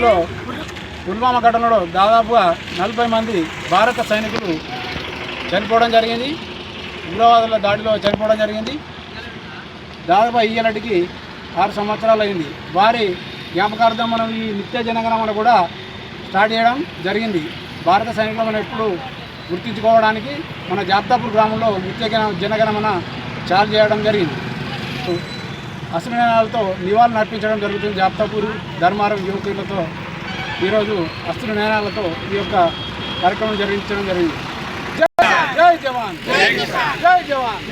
లో పుల్వామా ఘటనలో దాదాపుగా నలభై మంది భారత సైనికులు చనిపోవడం జరిగింది. ఉగ్రవాదుల దాడిలో చనిపోవడం జరిగింది. దాదాపు ఇయ్యనటికి ఆరు సంవత్సరాలు అయింది. వారి జ్ఞాపకార్థం మనం ఈ నిత్య జనగణమన కూడా స్టార్ట్ చేయడం జరిగింది. భారత సైనికులు మనం ఎప్పుడు గుర్తించుకోవడానికి మన జాబ్తాపూర్ గ్రామంలో నిత్య జన- జనగణమన చాలు చేయడం జరిగింది. అశ్రునాయాలతో నివాళులు నడిపించడం జరుగుతుంది. జాప్తాపూర్ ధర్మారం యువకులతో ఈరోజు అస్త్ర నయనాలతో ఈ యొక్క కార్యక్రమం జరిగించడం జరిగింది. జై జై జవాన్ జై జవాన్